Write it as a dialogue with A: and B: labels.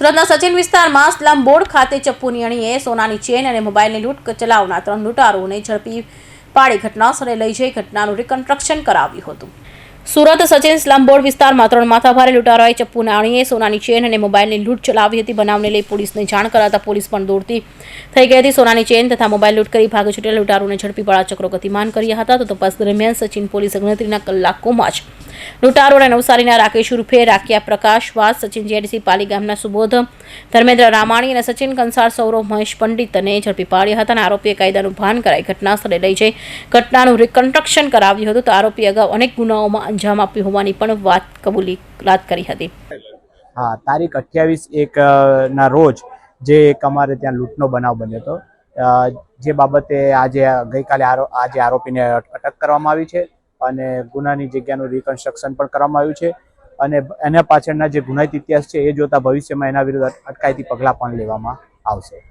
A: સુરતના સચિન વિસ્તારમાં slum board ખાતે ચપ્પુની અણીએ સોનાની ચેન અને મોબાઈલની લૂંટ ચલાવનાર ત્રણ લૂંટારોને ઝડપી પાડી ઘટનાસ્થળે લઈ જઈ ઘટનાનું રિકન્સ્ટ્રક્શન કરાવ્યું હતું. સુરત સચિન સ્લમબોર્ડ વિસ્તારમાં ત્રણ માથાભારે લૂંટારોએ ચપ્પુના અણીએ સોનાની ચેન અને મોબાઈલની લૂંટ ચલાવી હતી. બનાવને લઈ પોલીસને જાણ કરાતા પોલીસ પણ દોડતી થઈ ગઈ હતી. સોનાની ચેન તથા મોબાઈલ લૂંટ કરી ભાગે છૂટેલા લૂંટારોને ઝડપી પાડા ચક્રો ગતિમાન કર્યા હતા. તો તપાસ દરમિયાન સચિન પોલીસ ગણતરીના કલાકોમાં જ લૂંટારોના નવસારીના રાકેશ ઉર્ફે રાકિયા પ્રકાશ વાસ, સચિન જેડીસી પાલી ગામના સુબોધ, ધર્મેન્દ્ર રામાણી અને સચિન કંસાર સૌરવ મહેશ પંડિતને ઝડપી પાડ્યા હતા અને આરોપીએ કાયદાનું ભાન કરાઈ ઘટના સ્થળે લઈ જઈ ઘટનાનું રિકન્સ્ટ્રક્શન કરાવ્યું હતું. તો આરોપી અગાઉ અનેક ગુનાઓમાં અંજામ આપ્યું હોવાની પણ વાત કબૂલી, વાત કરી હતી.
B: હા, તારીખ અઠ્યાવીસ એક ના રોજ જે એક અમારે ત્યાં લૂંટનો બનાવ બન્યો હતો. જે બાબતે આજે ગઈકાલે આજે આરોપીને અટક કરવામાં આવી છે. અને ગુનાની જગ્યાનું રિકન્સ્ટ્રક્શન પણ કરવામાં આવ્યું છે. અને એના પાછળના જે ગુનાહિત ઇતિહાસ છે, એ જોતા ભવિષ્યમાં એના વિરુદ્ધ અટકાયતી પગલાં પણ લેવામાં આવશે.